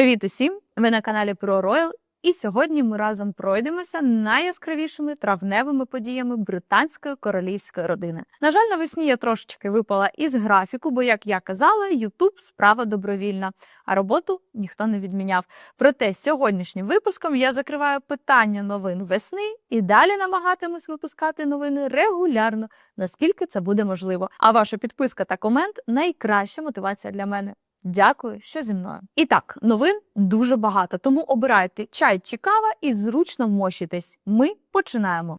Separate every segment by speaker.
Speaker 1: Привіт усім! Ви на каналі Про Royal, і сьогодні ми разом пройдемося найяскравішими травневими подіями британської королівської родини. На жаль, навесні я трошечки випала із графіку, бо, як я казала, Ютуб справа добровільна, а роботу ніхто не відміняв. Проте сьогоднішнім випуском я закриваю питання новин весни і далі намагатимусь випускати новини регулярно, наскільки це буде можливо. А ваша підписка та комент найкраща мотивація для мене. Дякую, що зі мною. І так, новин дуже багато, тому обирайте чай чи кава і зручно вмощуйтесь. Ми починаємо.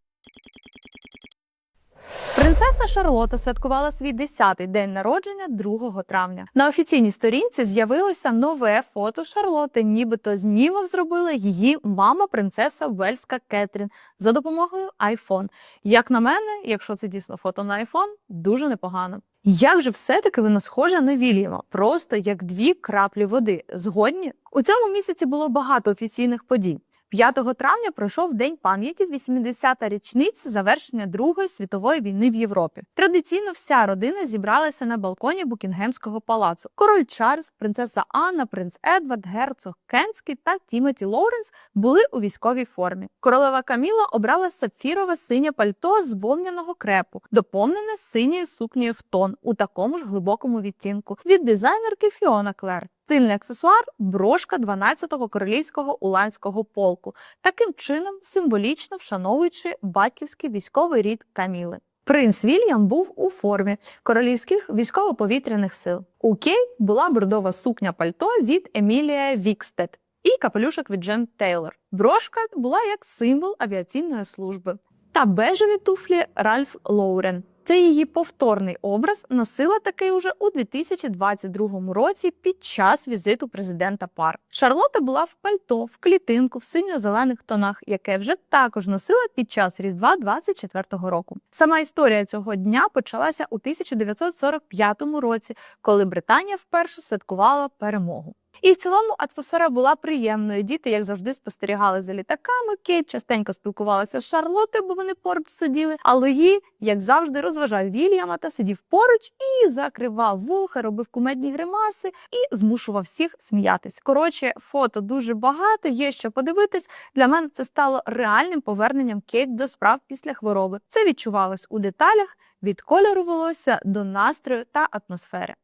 Speaker 1: Принцеса Шарлота святкувала свій 10-й день народження 2 травня. На офіційній сторінці з'явилося нове фото Шарлоти, нібито знімок зробила її мама, принцеса Вельська Кетрін за допомогою iPhone. Як на мене, якщо це дійсно фото на iPhone, дуже непогано. Як же все-таки вона схожа на Вільяма, просто як дві краплі води. Згодні у цьому місяці було багато офіційних подій. 5 травня пройшов День пам'яті 80-та річниця завершення Другої світової війни в Європі. Традиційно вся родина зібралася на балконі Букінгемського палацу. Король Чарльз, принцеса Анна, принц Едвард, герцог Кенський та Тімоті Лоуренс були у військовій формі. Королева Каміла обрала сапфірове синє пальто з вовняного крепу, доповнене синьою сукнею в тон у такому ж глибокому відтінку від дизайнерки Фіона Клер. Стильний аксесуар брошка 12-го королівського уланського полку, таким чином символічно вшановуючи батьківський військовий рід Каміли. Принц Вільям був у формі королівських військово-повітряних сил. У Кей була бордова сукня пальто від Емілія Вікстед і капелюшок від Джен Тейлор. Брошка була як символ авіаційної служби. Та бежеві туфлі Ральф Лоурен. Це її повторний образ носила такий уже у 2022 році під час візиту президента пар. Шарлота була в пальто, в клітинку, в синьо-зелених тонах, яке вже також носила під час Різдва 24-го року. Сама історія цього дня почалася у 1945 році, коли Британія вперше святкувала перемогу. І в цілому атмосфера була приємною. Діти, як завжди, спостерігали за літаками. Кейт частенько спілкувалася з Шарлотою, бо вони поруч сиділи. А Луї, як завжди, розважав Вільяма та сидів поруч і закривав вуха, робив кумедні гримаси і змушував всіх сміятись. Коротше, фото дуже багато. Є що подивитись. Для мене це стало реальним поверненням Кейт до справ після хвороби. Це відчувалось у деталях від кольору волосся до настрою та атмосфери.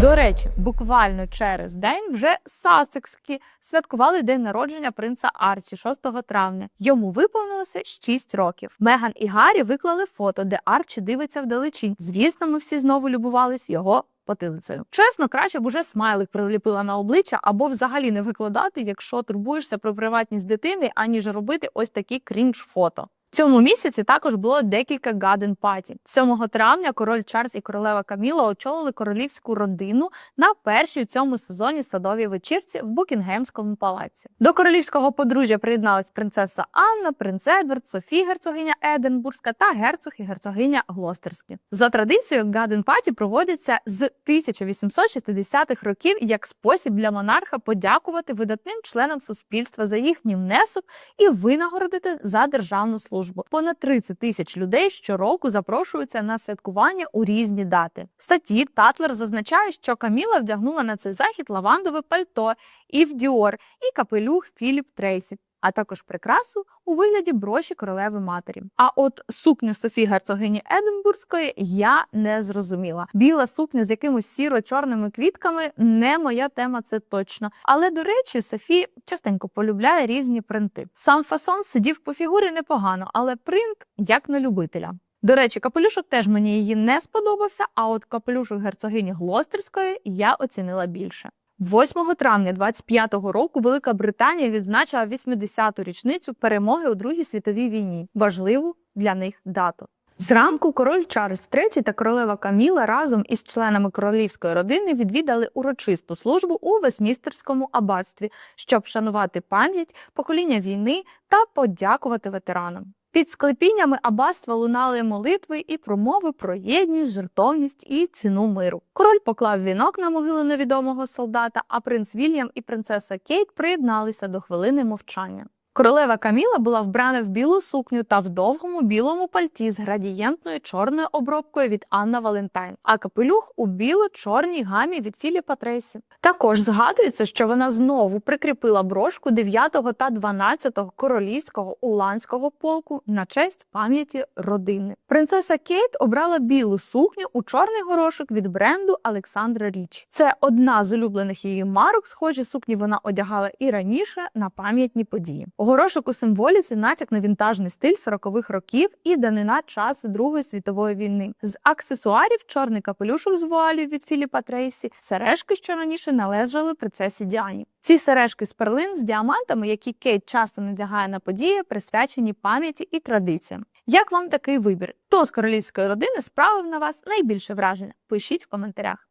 Speaker 1: До речі, буквально через день вже Сасекські святкували день народження принца Арчі 6 травня. Йому виповнилося 6 років. Меган і Гаррі виклали фото, де Арчі дивиться вдалечінь. Звісно, ми всі знову любувались його. Потилицею. Чесно, краще б уже смайлик приліпила на обличчя або взагалі не викладати, якщо турбуєшся про приватність дитини, аніж робити ось такі крінж фото. Цьому місяці також було декілька гаден паті. 7 травня король Чарльз і королева Каміла очолили королівську родину на першій у цьому сезоні садовій вечірці в Букінгемському палаці. До королівського подружжя приєдналась принцеса Анна, принц Едвард, Софі, герцогиня Единбурзька та герцог і герцогиня Глостерські. За традицією, гаден паті проводяться з 1860-х років як спосіб для монарха подякувати видатним членам суспільства за їхній внесок і винагородити за державну службу службу. Понад 30 тисяч людей щороку запрошуються на святкування у різні дати. В статті Татлер зазначає, що Каміла вдягнула на цей захід лавандове пальто Ів Діор і капелюх Філіп Трейсі. А також прикрасу у вигляді броші королеви матері. А от сукню Софії герцогині Единбурзької я не зрозуміла. Біла сукня з якимось сіро-чорними квітками не моя тема, це точно. Але до речі, Софі частенько полюбляє різні принти. Сам фасон сидів по фігурі непогано, але принт як на любителя. До речі, капелюшок теж мені її не сподобався. А от капелюшок герцогині Глостерської я оцінила більше. 8 травня 25-го року Велика Британія відзначила 80-ту річницю перемоги у Другій світовій війні, важливу для них дату. Зранку король Чарльз III та королева Каміла разом із членами королівської родини відвідали урочисту службу у Вестмістерському аббатстві, щоб вшанувати пам'ять покоління війни та подякувати ветеранам. Під склепіннями аббатства лунали молитви і промови про єдність, жертовність і ціну миру. Король поклав вінок на могилу невідомого солдата, а принц Вільям і принцеса Кейт приєдналися до хвилини мовчання. Королева Каміла була вбрана в білу сукню та в довгому білому пальті з градієнтною чорною обробкою від Анна Валентайн, а капелюх у біло-чорній гамі від Філіпа Трейсі. Також згадується, що вона знову прикріпила брошку 9 та 12 королівського уланського полку на честь пам'яті родини. Принцеса Кейт обрала білу сукню у чорний горошок від бренду Александра Річ. Це одна з улюблених її марок. Схожі сукні вона одягала і раніше на пам'ятні події. Горошок у символіці натяк на вінтажний стиль 40-х років і данина часу Другої світової війни. З аксесуарів чорний капелюшок з вуалю від Філіпа Трейсі, сережки, що раніше належали принцесі Діані. Ці сережки з перлин з діамантами, які Кейт часто надягає на події, присвячені пам'яті і традиціям. Як вам такий вибір? Хто з королівської родини справив на вас найбільше враження? Пишіть в коментарях.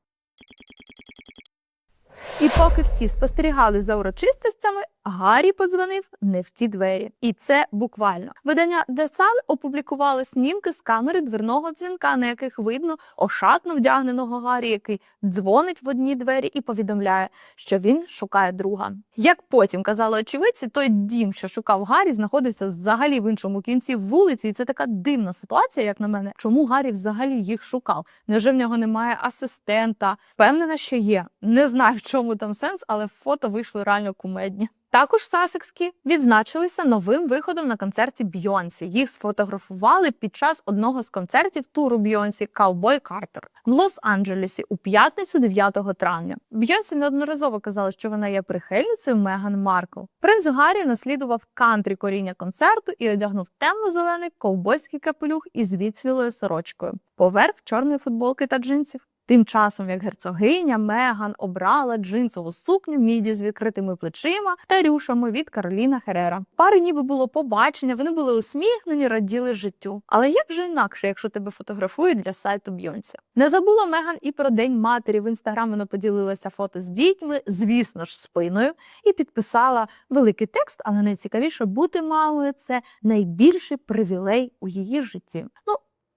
Speaker 1: І поки всі спостерігали за урочистостями, Гаррі подзвонив не в ті двері. І це буквально. Видання The Sun опублікувало снімки з камери дверного дзвінка, на яких видно ошатно вдягненого Гаррі, який дзвонить в одні двері і повідомляє, що він шукає друга. Як потім казали очевидці, той дім, що шукав Гаррі, знаходився взагалі в іншому кінці вулиці, і це така дивна ситуація, як на мене. Чому Гаррі взагалі їх шукав? Невже в нього немає асистента? Впевнена, що є. Не знаю, чому там сенс, але фото вийшли реально кумедні. Також Сасекські відзначилися новим виходом на концерті Бйонсі. Їх сфотографували під час одного з концертів туру Бйонсі Каубой Картер в Лос-Анджелесі у п'ятницю 9 травня. Бйонсі неодноразово казала, що вона є прихильницею Меган Маркл. Принц Гаррі наслідував кантрі коріння концерту і одягнув темно-зелений ковбойський капелюх із відсвілою сорочкою, поверх чорної футболки та джинсів. Тим часом, як герцогиня Меган обрала джинсову сукню міді з відкритими плечима та рюшами від Кароліна Херера. Пари ніби було побачення, вони були усміхнені, раділи життю. Але як же інакше, якщо тебе фотографують для сайту Бйонсі? Не забула Меган і про День матері. В інстаграм вона поділилася фото з дітьми, звісно ж, спиною, і підписала великий текст, але найцікавіше бути мамою це найбільший привілей у її житті. Ну,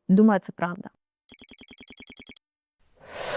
Speaker 1: думаю, це правда.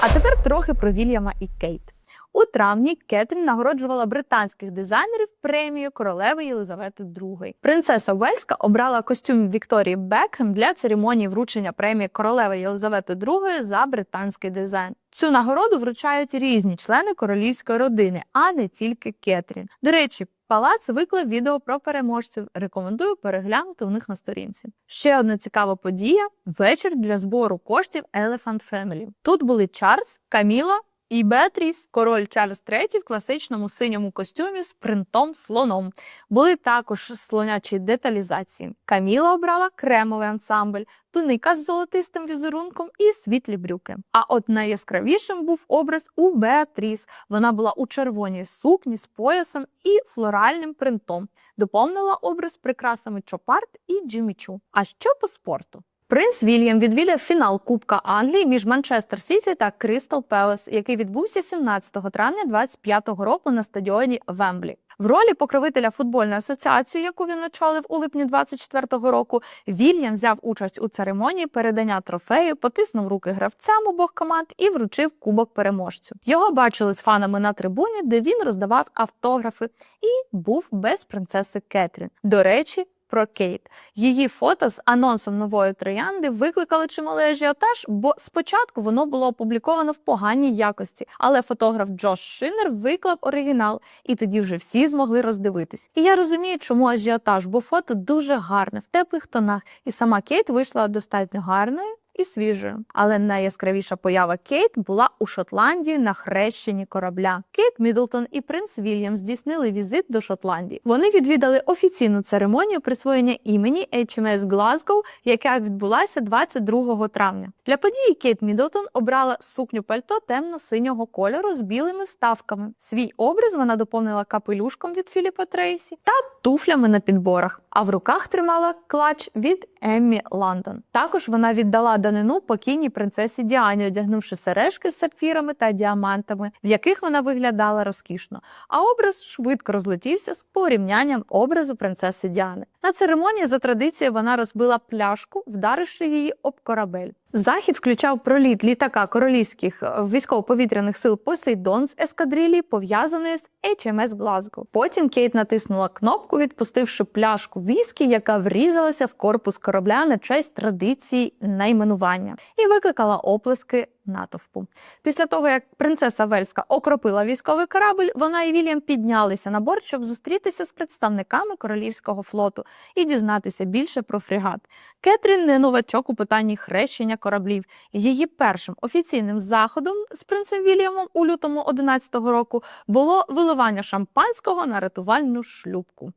Speaker 1: А тепер трохи про Вільяма і Кейт. У травні Кетрін нагороджувала британських дизайнерів премію королеви Єлизавети II. Принцеса Вельська обрала костюм Вікторії Бекхем для церемонії вручення премії королеви Єлизавети II за британський дизайн. Цю нагороду вручають різні члени королівської родини, а не тільки Кетрін. До речі, Палац виклав відео про переможців. Рекомендую переглянути у них на сторінці. Ще одна цікава подія: вечір для збору коштів Elephant Family. Тут були Чарльз, Каміла і Беатріс, король Чарльз III в класичному синьому костюмі з принтом слоном. Були також слонячі деталізації. Каміла обрала кремовий ансамбль, туника з золотистим візерунком і світлі брюки. А от найяскравішим був образ у Беатріс. Вона була у червоній сукні з поясом і флоральним принтом. Доповнила образ прикрасами Чопарт і Джиммічу. А що по спорту? Принц Вільям відвідав фінал Кубка Англії між Манчестер Сіті та Кристал Пелес, який відбувся 17 травня 2025 року на стадіоні Вемблі. В ролі покровителя футбольної асоціації, яку він очолив у липні 24-го року, Вільям взяв участь у церемонії передання трофею, потиснув руки гравцям обох команд і вручив кубок переможцю. Його бачили з фанами на трибуні, де він роздавав автографи і був без принцеси Кетрін. До речі. Про Кейт її фото з анонсом нової троянди викликали чималий ажіотаж, бо спочатку воно було опубліковано в поганій якості, але фотограф Джош Шинер виклав оригінал, і тоді вже всі змогли роздивитись. І я розумію, чому ажіотаж, бо фото дуже гарне в теплих тонах, і сама Кейт вийшла достатньо гарною. І свіжою, але найяскравіша поява Кейт була у Шотландії на хрещенні корабля. Кейт Мідлтон і принц Вільям здійснили візит до Шотландії. Вони відвідали офіційну церемонію присвоєння імені HMS Glasgow, яка відбулася 22 травня. Для події Кейт Мідлтон обрала сукню пальто темно-синього кольору з білими вставками. Свій образ вона доповнила капелюшком від Філіпа Трейсі та туфлями на підборах. А в руках тримала клач від Еммі Лондон. Також вона віддала данину покійній принцесі Діані, одягнувши сережки з сапфірами та діамантами, в яких вона виглядала розкішно. А образ швидко розлетівся з порівнянням образу принцеси Діани. На церемонії за традицією вона розбила пляшку, вдаривши її об корабель. Захід включав проліт літака королівських е, військово-повітряних сил Посейдон з ескадрілі, пов'язаної з HMS Глазго. Потім Кейт натиснула кнопку, відпустивши пляшку віскі, яка врізалася в корпус корабля на честь традиції найменування, і викликала оплески натовпу. Після того, як принцеса Вельська окропила військовий корабль, вона і Вільям піднялися на борт, щоб зустрітися з представниками королівського флоту і дізнатися більше про фрегат. Кетрін не новачок у питанні хрещення кораблів. Її першим офіційним заходом з принцем Вільямом у лютому 11-го року було виливання шампанського на рятувальну шлюбку.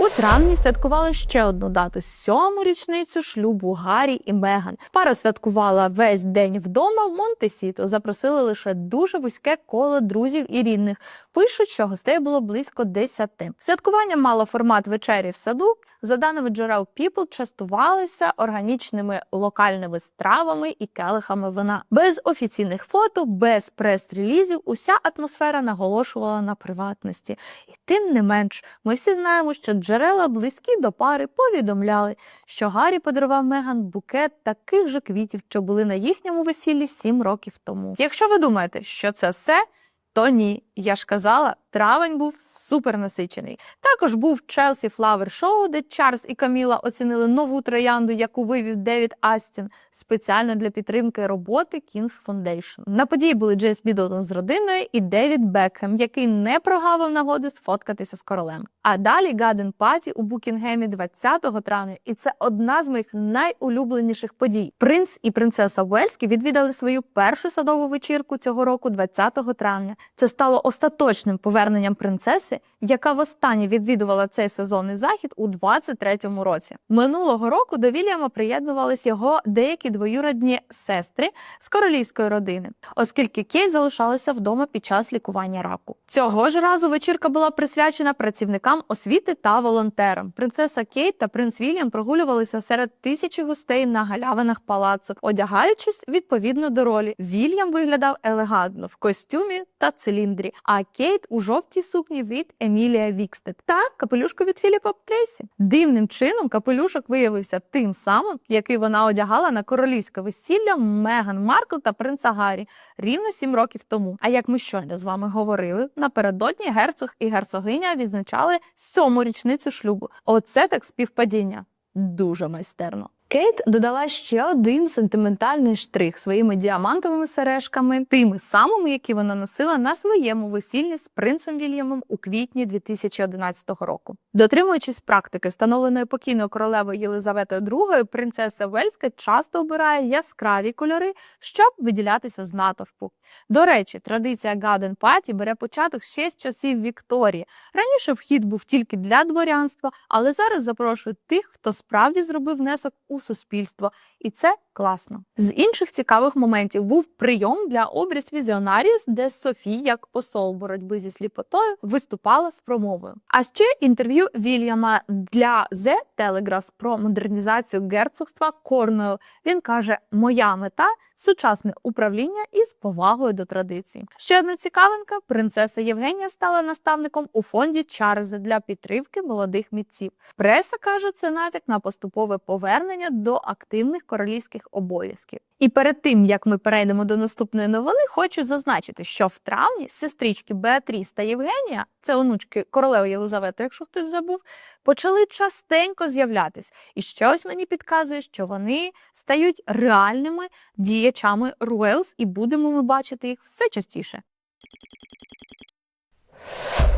Speaker 1: У травні святкували ще одну дату сьому річницю шлюбу Гаррі і Меган. Пара святкувала весь день вдома в Монтесіто. Запросили лише дуже вузьке коло друзів і рідних. Пишуть, що гостей було близько десяти. Святкування мало формат вечері в саду. За даними джерел People, частувалися органічними локальними стравами і келихами вина. Без офіційних фото, без прес-релізів, уся атмосфера наголошувала на приватності. І тим не менш, ми всі знаємо, що джерела близькі до пари повідомляли, що Гаррі подарував Меган букет таких же квітів, що були на їхньому весіллі сім років тому. Якщо ви думаєте, що це все, то ні. Я ж казала, травень був супер насичений. Також був Челсі Флавер Шоу, де Чарльз і Каміла оцінили нову троянду, яку вивів Девід Астін спеціально для підтримки роботи King's Foundation. На події були Джейс Бідлтон з родиною і Девід Бекхем, який не прогавив нагоди сфоткатися з королем. А далі Гаден Паті у Букінгемі 20 травня, і це одна з моїх найулюбленіших подій. Принц і принцеса Уельські відвідали свою першу садову вечірку цього року, 20 травня. Це стало остаточним поверненням принцеси, яка востаннє відвідувала цей сезонний захід у 23-му році. Минулого року до Вільяма приєднувались його деякі двоюродні сестри з королівської родини, оскільки Кейт залишалася вдома під час лікування раку. Цього ж разу вечірка була присвячена працівникам освіти та волонтерам. Принцеса Кейт та принц Вільям прогулювалися серед тисячі гостей на галявинах палацу, одягаючись відповідно до ролі. Вільям виглядав елегантно в костюмі та циліндрі, а Кейт у жовтій сукні від Емілія Вікстед та капелюшку від Філіпа Трейсі. Дивним чином капелюшок виявився тим самим, який вона одягала на королівське весілля Меган Маркл та принца Гаррі рівно сім років тому. А як ми щойно з вами говорили, напередодні герцог і герцогиня відзначали сьому річницю шлюбу. Оце так співпадіння. Дуже майстерно. Кейт додала ще один сентиментальний штрих своїми діамантовими сережками, тими самими, які вона носила на своєму весіллі з принцем Вільямом у квітні 2011 року. Дотримуючись практики, встановленої покійною королевою Єлизаветою II, принцеса Вельська часто обирає яскраві кольори, щоб виділятися з натовпу. До речі, традиція Гаден Паті бере початок ще з часів Вікторії. Раніше вхід був тільки для дворянства, але зараз запрошують тих, хто справді зробив внесок у суспільство, і це класно. З інших цікавих моментів був прийом для образ Візіонаріс, де Софі, як посол боротьби зі сліпотою, виступала з промовою. А ще інтерв'ю Вільяма для The Telegraph про модернізацію герцогства Корнуел. Він каже: Моя мета сучасне управління із повагою до традицій. Ще одна цікавинка: принцеса Євгенія стала наставником у фонді Чарльза для підтримки молодих митців. Преса каже, це натяк на поступове повернення до активних королівських обов'язків. І перед тим як ми перейдемо до наступної новини, хочу зазначити, що в травні сестрички Беатріс та Євгенія, це онучки королеви Єлизавети, якщо хтось забув, почали частенько з'являтись. І щось мені підказує, що вони стають реальними діячами Руелс, і будемо ми бачити їх все частіше.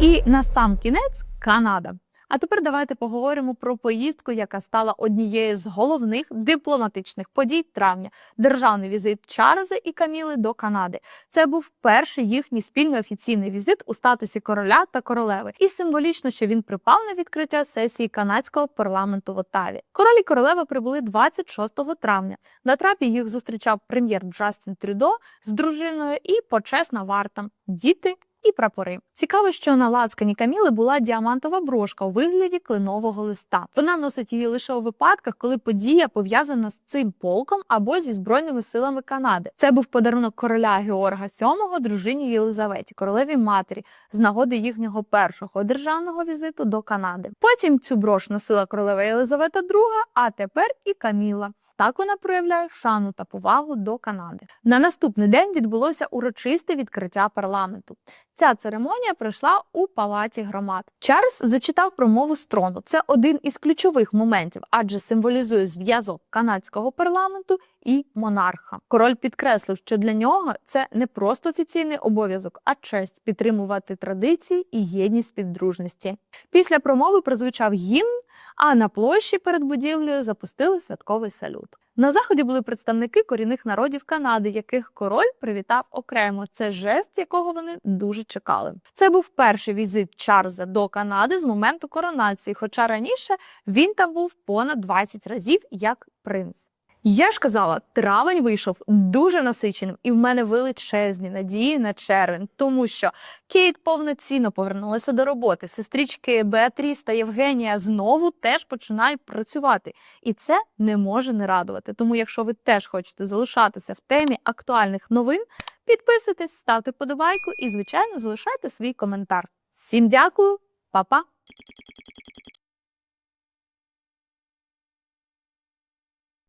Speaker 1: І на сам кінець Канада. А тепер давайте поговоримо про поїздку, яка стала однією з головних дипломатичних подій травня державний візит Чарльза і Каміли до Канади. Це був перший їхній спільний офіційний візит у статусі короля та королеви. І символічно, що він припав на відкриття сесії канадського парламенту в Отаві. Король і королева прибули 26 травня. На трапі їх зустрічав прем'єр Джастін Трюдо з дружиною і почесна варта, діти і прапори. Цікаво, що на лацкані Каміли була діамантова брошка у вигляді кленового листа. Вона носить її лише у випадках, коли подія пов'язана з цим полком або зі збройними силами Канади. Це був подарунок короля Георга VII дружині Єлизаветі, королеві матері, з нагоди їхнього першого державного візиту до Канади. Потім цю брош носила королева Єлизавета II, а тепер і Каміла. Так вона проявляє шану та повагу до Канади. На наступний день відбулося урочисте відкриття парламенту. Ця церемонія пройшла у палаті громад. Чарльз зачитав промову з трону. Це один із ключових моментів, адже символізує зв'язок канадського парламенту і монарха. Король підкреслив, що для нього це не просто офіційний обов'язок, а честь підтримувати традиції і єдність співдружності. Після промови прозвучав гімн, а на площі перед будівлею запустили святковий салют. На заході були представники корінних народів Канади, яких король привітав окремо. Це жест, якого вони дуже чекали. Це був перший візит Чарльза до Канади з моменту коронації, хоча раніше він там був понад 20 разів як принц. Я ж казала, травень вийшов дуже насиченим, і в мене величезні надії на червень, тому що Кейт повноцінно повернулася до роботи. Сестрички Беатріс та Євгенія знову теж починають працювати, і це не може не радувати. Тому, якщо ви теж хочете залишатися в темі актуальних новин, підписуйтесь, ставте подобайку і, звичайно, залишайте свій коментар. Всім дякую, па-па!